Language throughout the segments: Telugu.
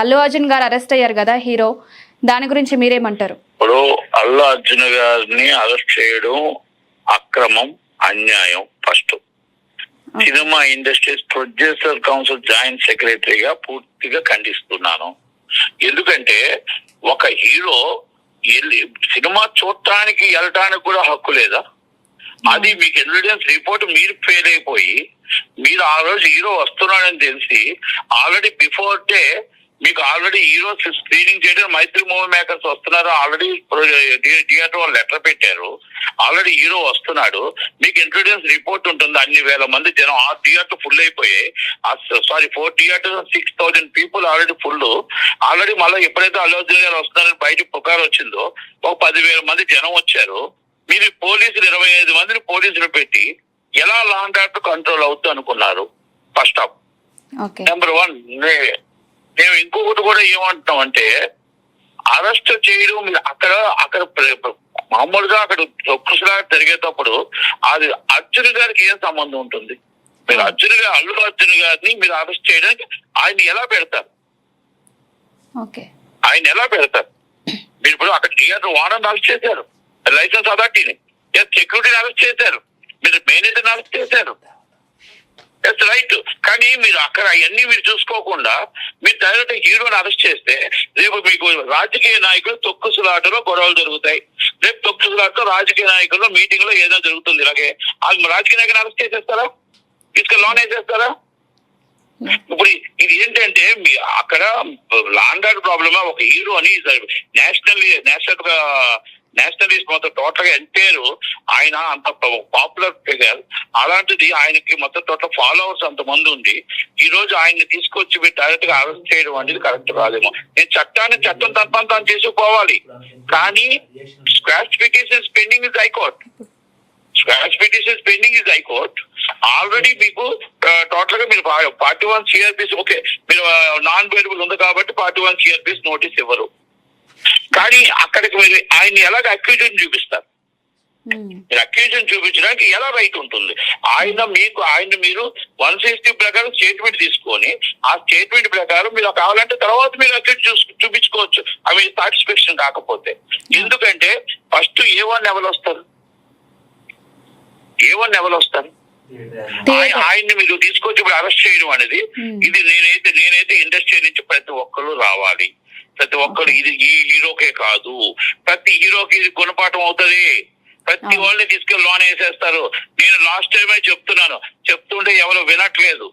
అల్లు అర్జున్ గారు అరెస్ట్ అయ్యారు కదా హీరో దాని గురించి మీరేమంటారు? ఇప్పుడు అల్లు అర్జున్ గారిని అరెస్ట్ చేయడం అక్రమం అన్యాయం first. Cinema industries producer council joint సెక్రటరీగా పూర్తిగా ఖండిస్తున్నాను. ఎందుకంటే ఒక హీరో సినిమా చూడటానికి వెళ్ళటానికి కూడా హక్కు లేదా? అది మీకు ఎవిడెన్స్ రిపోర్ట్ మీరు ఫెయిల్ అయిపోయి మీరు ఆ రోజు హీరో వస్తున్నాడని తెలిసి ఆల్రెడీ బిఫోర్ డే మీకు ఆల్రెడీ హీరో స్క్రీనింగ్ చేయడం మైత్రి మూవీ మేకర్స్ వస్తున్నారు? ఆల్రెడీ థియేటర్ వాళ్ళు లెటర్ పెట్టారు. ఆల్రెడీ హీరో వస్తున్నాడు. మీకు ఇంట్రొడ్యూస్ రిపోర్ట్ ఉంటుంది. అన్ని వేల మంది జనం. ఆ థియేటర్ ఫుల్ అయిపోయాయి. Sorry four theatre six thousand people already full already మళ్ళీ ఎప్పుడైతే అల్లు అర్జున్ గారు వస్తున్నారని బయట పుకారు వచ్చిందో ఒక పదివేల మంది జనం వచ్చారు. మీరు పోలీసులు ఇరవై ఐదు మందిని పోలీసులు పెట్టి ఎలా లాంగ్ ఆర్డర్ కంట్రోల్ అవుతుంది అనుకున్నారు ఫస్ట్ ఆఫ్ నెంబర్ వన్ మేము ఇంకొకటి కూడా ఏమంటున్నాం అంటే అరెస్ట్ చేయడం అక్కడ అక్కడ మామూలుగా అక్కడ తొక్కుసలా జరిగేటప్పుడు అది అర్జున్ గారికి ఏం సంబంధం ఉంటుంది? మీరు అర్జున్ గారు అల్లు అర్జున్ గారిని మీరు అరెస్ట్ చేయడానికి ఆయన ఎలా పెడతారు? ఆయన ఎలా పెడతారు? మీరు ఇప్పుడు అక్కడ థియేటర్ ఓనర్ అరెస్ట్ చేశారు. లైసెన్స్ అథారిటీని సెక్యూరిటీని అరెస్ట్ చేశారు. మీరు మేనేజర్ అరెస్ట్ చేశారు. ఎస్ రైట్ కానీ మీరు అక్కడ అవన్నీ మీరు చూసుకోకుండా మీరు డైరెక్ట్ హీరోని అరెస్ట్ చేస్తే రేపు మీకు రాజకీయ నాయకులు తొక్కుసులాటలో గొడవలు జరుగుతాయి. రేపు తొక్కుసులాటలో రాజకీయ నాయకుల్లో మీటింగ్లో ఏదో జరుగుతుంది. ఇలాగే వాళ్ళు రాజకీయ నాయకుని అరెస్ట్ చేసేస్తారా? తీసుకెళ్ళి లోన్ వేసేస్తారా? ఇప్పుడు ఇది ఏంటంటే మీ అక్కడ లాండ్ ఆర్డర్ ప్రాబ్లమ్? ఒక హీరో అని నేషనల్ నేషనల్ నేషనలిస్ట్ మొత్తం టోటల్గా ఎంటైర్ ఆయన అంత పాపులర్ ఫిగర్ అలాంటిది ఆయనకి మొత్తం టోటల్ ఫాలోవర్స్ అంత మంది ఉంది. ఈ రోజు ఆయన్ని తీసుకొచ్చి మీరు డైరెక్ట్గా అరెస్ట్ చేయడం అనేది కరెక్ట్ కాదేమో. నేను చట్టాన్ని చట్టం తప్పని తాను చేసుకుపోవాలి కానీ scratch petition pending is high court scratch petition pending is high court already మీకు uh, టోటల్గా మీరు పార్టీ వన్ సిఆర్పిస్ ఓకే మీరు uh, నాన్ వేరియబుల్ ఉంది కాబట్టి పార్టీ వన్ సిఆర్పిస్ నోటీస్ ఇవ్వరు. కానీ అక్కడికి మీరు ఆయన ఎలాగ అక్యూజన్ చూపిస్తారు. మీరు అక్యూజన్ చూపించడానికి ఎలా రైట్ ఉంటుంది? ఆయన మీకు ఆయన మీరు వన్ సిక్స్టీ ప్రకారం స్టేట్మెంట్ తీసుకొని ఆ స్టేట్మెంట్ ప్రకారం మీరు కావాలంటే తర్వాత మీరు అక్యూజ్ చూపించుకోవచ్చు. అవి సాటిస్ఫాక్షన్ కాకపోతే. ఎందుకంటే ఫస్ట్ ఏ వన్ ఎవరు వస్తారు? ఏ వన్ ఎవరు వస్తారు? ఆయన్ని మీరు తీసుకొచ్చి ఇప్పుడు అరెస్ట్ చేయడం అనేది. ఇది నేనైతే నేనైతే ఇండస్ట్రీ నుంచి ప్రతి ఒక్కరు రావాలి. ప్రతి ఒక్కరు ఇది ఈ హీరోకే కాదు. ప్రతి హీరోకి ఇది గుణపాఠం అవుతది. ప్రతి. వాళ్ళని తీసుకెళ్ళి లోన్ వేసేస్తారు. నేను లాస్ట్ టైమే చెప్తున్నాను. చెప్తుంటే ఎవరు వినట్లేదు.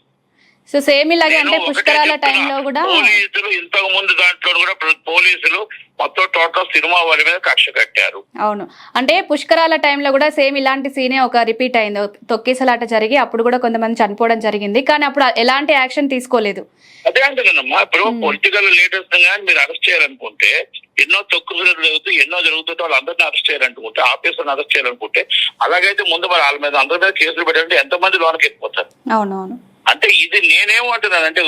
సో సేమ్ ఇలాగే అంటే పుష్కరాల. టైంలో కూడా పోలీసులు ఇంతకు ముందు దాంట్లో కూడా పోలీసులు మొత్తం టోటల్ సినిమా వాళ్ళ మీద కక్ష కట్టారు. అవును. అంటే పుష్కరాల టైంలో కూడా సేమ్ ఇలాంటి సీనే ఒక రిపీట్ అయింది. తొక్కిసలాట జరిగి అప్పుడు కూడా కొంతమంది చనిపోవడం జరిగింది. కానీ అప్పుడు ఎలాంటి యాక్షన్ తీసుకోలేదు. అదే అంటున్నానమ్మా. ఇప్పుడు. పొలిటికల్ లీడర్స్ కానీ మీరు అరెస్ట్ చేయాలనుకుంటే ఎన్నో తక్కువ జరుగుతూ ఎన్నో జరుగుతుంటే వాళ్ళందరినీ అరెస్ట్ చేయాలనుకుంటే ఆఫీసర్ని అరెస్ట్ చేయాలనుకుంటే అలాగైతే ముందు మరి వాళ్ళ మీద అందరి మీద కేసులు పెట్టాలంటే ఎంతమంది లోనకి ఎక్కిపోతారు అవునవును. అంటే ఇది నేనేమంటున్నానంటే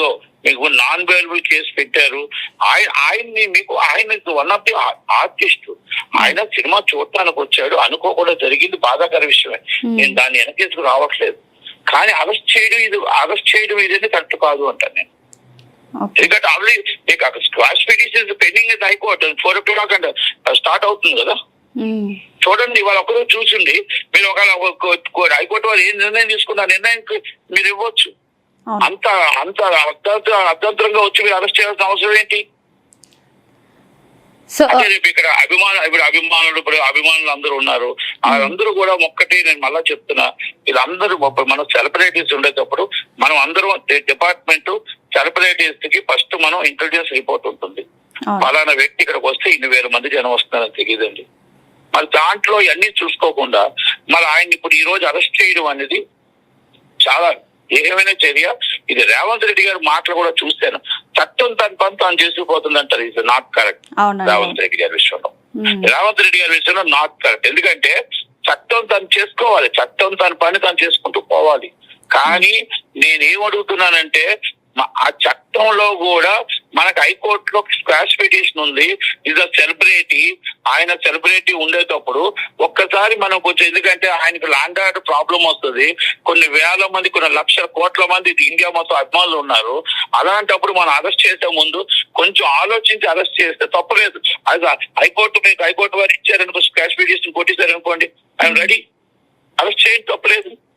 మీకు నాన్ అవైలబుల్ కేసు పెట్టారు. ఆయన ఆయన్ని మీకు ఆయన వన్ ఆఫ్ ది ఆర్టిస్ట్ ఆయన సినిమా చూడటానికి వచ్చాడు. అనుకోకుండా జరిగింది బాధాకర విషయమే. Hmm. నేను దాన్ని వెనకేసుకు రావట్లేదు. కానీ అరెస్ట్ చేయడం ఇది అరెస్ట్ చేయడం ఇదేది కరెక్ట్ కాదు అంటాను నేను. ఎందుకంటే ఆల్రెడీ మీకు అక్కడ squash petitions pending is high court four o'clock అంటే స్టార్ట్ అవుతుంది కదా. ఉమ్. చూడండి ఇవాళ ఒకరోజు చూసిండి మీరు ఒకవేళ హైకోర్టు వాళ్ళు ఏం నిర్ణయం తీసుకున్న ఆ నిర్ణయానికి మీరు ఇవ్వచ్చు. అంత అంత అర్ధ అర్ధంతరంగా వచ్చి మీరు అరెస్ట్ చేయాల్సిన అవసరం ఏంటి? అంటే రేపు ఇక్కడ అభిమాన ఇప్పుడు అభిమానులు ఇప్పుడు అభిమానులు అందరూ ఉన్నారు. వాళ్ళందరూ కూడా ఒక్కటి నేను మళ్ళా చెప్తున్నా. వీళ్ళందరూ మన సెలబ్రిటీస్ ఉండేటప్పుడు మనం అందరం డిపార్ట్మెంట్ సెలబ్రిటీస్కి ఫస్ట్ మనం ఇంటెలిజెన్స్ రిపోర్ట్ ఉంటుంది. ఫలానా వ్యక్తి ఇక్కడికి వస్తే ఇన్ని వేల మంది జనం వస్తున్నారని తెలియదండి. మరి దాంట్లో ఇవన్నీ చూసుకోకుండా మరి ఆయన ఇప్పుడు ఈ రోజు అరెస్ట్ చేయడం అనేది చాలా ఏమైనా చర్య ఇది రేవంత్ రెడ్డి గారి మాటలు కూడా చూశాను. చట్టం తన పని తాను చేసుకుపోతుంది అంటారు ఇది నాట్ కరెక్ట్. రేవంత్ రెడ్డి గారి విషయంలో. రేవంత్ రెడ్డి గారి విషయంలో నాట్ కరెక్ట్. ఎందుకంటే చట్టం తను చేసుకోవాలి. చట్టం తన పని తను చేసుకుంటూ పోవాలి. కానీ నేనేం అడుగుతున్నానంటే మ- ఆ చట్టంలో కూడా మనకు హైకోర్టులో స్క్వాష్ పిటిషన్ ఉంది. అ సెలబ్రిటీ ఆయన సెలబ్రిటీ ఉండేటప్పుడు ఒక్కసారి మనం కొంచెం ఎందుకంటే ఆయనకు ల్యాండ్ ఆర్డర్ ప్రాబ్లం వస్తుంది. కొన్ని వేల మంది కొన్ని లక్షల కోట్ల మంది ఇండియా మొత్తం అభిమానులు ఉన్నారు. అలాంటప్పుడు మనం అరెస్ట్ చేసే ముందు కొంచెం ఆలోచించి అరెస్ట్ చేస్తే తప్పలేదు. అది హైకోర్టు మీకు హైకోర్టు వారు ఇచ్చారనుకో స్క్వాష్ పిటిషన్ కొట్టేశారనుకోండి ఐఎమ్ రెడీ అరెస్ట్ చేయండి తప్పలేదు.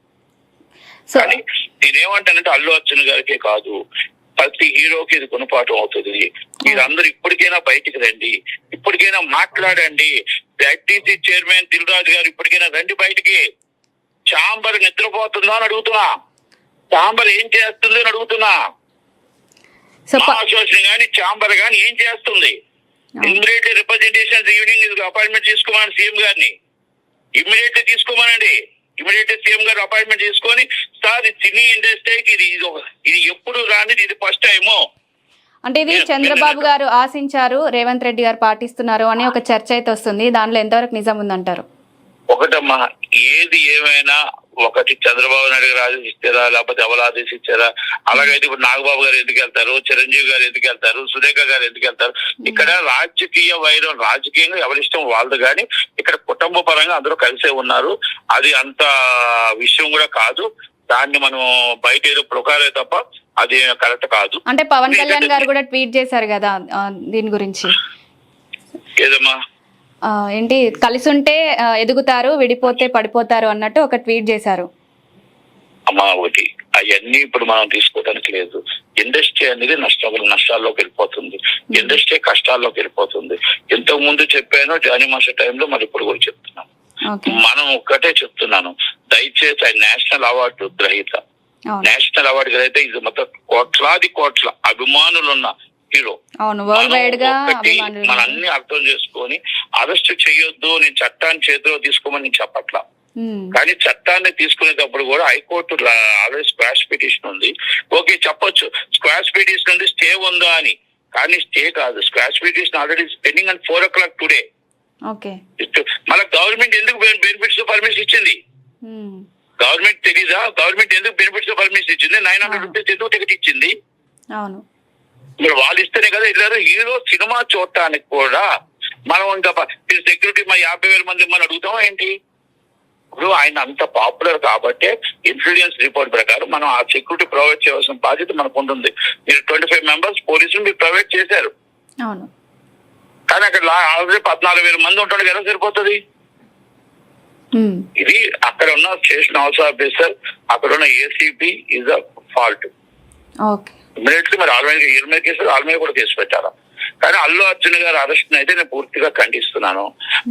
కానీ నేనేమంటానంటే అల్లు అర్జున్ గారికే కాదు ప్రతి హీరోకి ఇది గుణపాఠం అవుతుంది. మీరందరూ ఇప్పటికైనా బయటికి రండి ఇప్పటికైనా మాట్లాడండి. ఐటీసీ చైర్మన్ దిల్ రాజు గారు ఇప్పటికైనా రండి బయటికి. చాంబర్ నిద్రపోతుందా అని అడుగుతున్నా. చాంబర్ ఏం చేస్తుంది అని అడుగుతున్నా. అసోసియేషన్ గానీ చాంబర్ గానీ ఏం చేస్తుంది? ఇమ్మీడియట్ రిప్రజెంటేషన్ ఈవినింగ్ అపాయింట్మెంట్ తీసుకోమని సీఎం గారిని. ఇమ్మీడియట్ తీసుకోమనండి. ఇమ్మీడియట్ సీఎం గారు అపాయింట్మెంట్ తీసుకొని సార్ ఇది సినీ ఇండస్ట్రీకి ఇది ఇది ఎప్పుడు రానిది ఇది ఫస్ట్ టైము. అంటే ఇది చంద్రబాబు గారు ఆశించారు రేవంత్ రెడ్డి గారు పాటిస్తున్నారు అని ఒక చర్చ అయితే వస్తుంది. దానిలో ఎంతవరకు నిజం ఉందంటారు? ఒకటమ్మా ఏది ఏమైనా ఒకటి చంద్రబాబు నాయుడు గారు ఆదేశిస్తారా లేకపోతే ఎవరు ఆదేశించారా అలాగైతే ఇప్పుడు నాగబాబు గారు ఎందుకు వెళ్తారు? చిరంజీవి గారు ఎందుకు వెళ్తారు? సురేఖ గారు ఎందుకు వెళ్తారు? ఇక్కడ రాజకీయ వైరం రాజకీయంగా ఎవరిష్టం వాళ్ళది కానీ ఇక్కడ కుటుంబ పరంగా అందరూ కలిసే ఉన్నారు. అది అంత విషయం కూడా కాదు. దాన్ని మనం బయట ఏదో ప్రకారే తప్ప అది కరెక్ట్ కాదు. అంటే పవన్ కళ్యాణ్ గారు కూడా ట్వీట్ చేశారు కదా దీని గురించి? ఏదమ్మా? ఏంటి కలిసి ఉంటే ఎదుగుతారు విడిపోతే పడిపోతారు అన్నట్టు ఒక ట్వీట్ చేశారు. అమ్మా ఒకటి. అవన్నీ ఇప్పుడు మనం తీసుకోవడానికి లేదు. ఇండస్ట్రీ అనేది నష్టం నష్టాల్లోకి వెళ్ళిపోతుంది. ఇండస్ట్రీ కష్టాల్లోకి వెళ్ళిపోతుంది. ఇంతకు ముందు చెప్పాను జానీ మాస్టర్ టైంలో మరి ఇప్పుడు కూడా చెప్తున్నాను. ఓకే. మనం ఒక్కటే చెప్తున్నాను. దయచేసి ఆయన నేషనల్ అవార్డు గ్రహీత. నేషనల్ అవార్డు గ్రహీత ఇది మొత్తం కోట్లాది కోట్ల అభిమానులున్న హీరో. మనం మన అన్ని అర్థం చేసుకొని అరెస్ట్ చేయొద్దు నేను చట్టాన్ని చేతిలో తీసుకోమని నేను చెప్పట్లా. కానీ చట్టాన్ని తీసుకునేటప్పుడు కూడా high court already squash petition ఉంది. ఓకే చెప్పొచ్చు. స్క్వాష్ పిటిషన్ ఉంది స్టే ఉందా అని. కానీ స్టే కాదు. Squash petition already pending and four o'clock today okay. మళ్ళీ గవర్నమెంట్ ఎందుకు బెనిఫిట్స్ పర్మిషన్ ఇచ్చింది? గవర్నమెంట్ తెలీదా? గవర్నమెంట్ ఎందుకు బెనిఫిట్స్ పర్మిషన్ ఇచ్చింది? నైన్ హండ్రెడ్ రూపీస్ ఎందుకు టికెట్ ఇచ్చింది? అవును. మీరు వాళ్ళు ఇస్తేనే కదా వెళ్ళారు హీరో సినిమా చూడటానికి కూడా మనం ఇంకా సెక్యూరిటీ మా యాభై వేల మంది మనం అడుగుతాం ఏంటి? ఇప్పుడు ఆయన అంత పాపులర్ కాబట్టి ఇన్ఫ్లుయెన్స్ రిపోర్ట్ ప్రకారం మనం ఆ సెక్యూరిటీ ప్రొవైడ్ చేయవలసిన బాధ్యత మనకు ఉంటుంది. మీరు ట్వంటీ ఫైవ్ మెంబర్స్ పోలీసులు మీరు ప్రొవైడ్ చేశారు. కానీ అక్కడ ఆల్రెడీ పద్నాలుగు వేల మంది ఉంటాడు కదా సరిపోతుంది? ఇది అక్కడ ఉన్న స్టేషన్ హౌస్ ఆఫీసర్ అక్కడ ఉన్న ACP is a fault okay. Immediately మరి ఆల్ మీద ఈయన మీద కేసు ఆల్ మీద కూడా కేసు పెట్టారా. కానీ అల్లు అర్జున్ గారి అరెస్ట్ అయితే నేను పూర్తిగా ఖండిస్తున్నాను.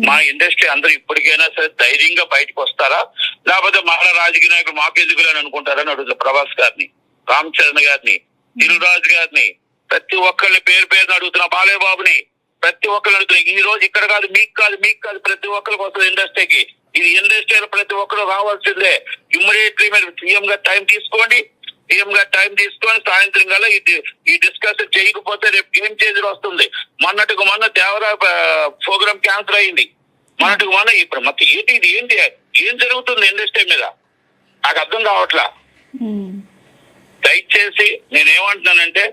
మా ఇండస్ట్రీ అందరూ ఇప్పటికైనా సరే ధైర్యంగా బయటకు వస్తారా? లేకపోతే మళ్ళా రాజకీయ నాయకులు మాకెందుకు అని అనుకుంటారని అడుగుతా ప్రభాస్ గారిని రామ్ చరణ్ గారిని దిల్రాజు గారిని ప్రతి ఒక్కరిని పేరు పేరుని అడుగుతున్నా బాలయ్య బాబుని ప్రతి ఒక్కరు అడుగుతున్నా ఈ రోజు ఇక్కడ కాదు మీకు కాదు మీకు కాదు ప్రతి ఒక్కరికి వస్తుంది ఇండస్ట్రీకి. ఇది ఇండస్ట్రీలో ప్రతి ఒక్కరు రావాల్సిందే. ఇమ్మీడియట్లీ మీరు సీఎం గా టైం తీసుకోండి. సీఎం గా టైం తీసుకొని సాయంత్రం కల్లా ఇది ఈ డిస్కషన్ చేయకపోతే రేపు గేమ్ చేంజర్ వస్తుంది. మొన్నటికి మొన్న దేవరా ప్రోగ్రామ్ క్యాన్సిల్ అయింది. మొన్నటికి మొన్న ఇప్పుడు మొత్తం ఏంటి ఇది? ఏంటి? ఏం జరుగుతుంది ఇండస్ట్రీ మీద? నాకు అర్థం కావట్లా? దయచేసి నేనేమంటున్నానంటే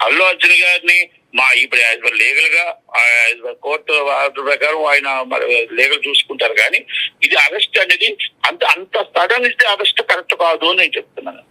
అల్లు అర్జున్ గారిని మా ఇప్పుడు లీగల్గా కోర్టు ఆర్డర్ ప్రకారం ఆయన లీగల్ చూసుకుంటారు కానీ ఇది అరెస్ట్ అనేది అంత అంత సడన్ ఇస్తే అరెస్ట్ కరెక్ట్ కాదు అని నేను చెప్తున్నాను.